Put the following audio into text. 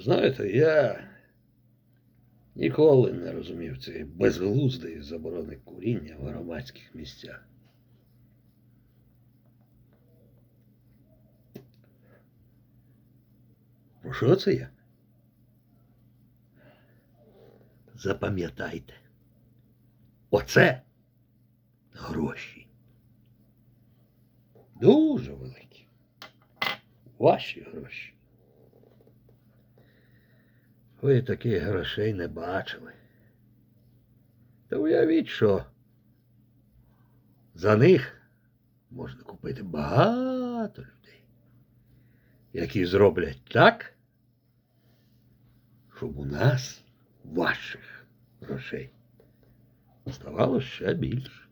Знаєте, я ніколи не розумів цієї безглуздої заборони куріння в громадських місцях. Про що це я? Запам'ятайте. Оце гроші. Дуже великі. Ваші гроші. Ви таких грошей не бачили. Та уявіть, що за них можна купити багато людей, які зроблять так, щоб у нас ваших грошей ставало ще більше.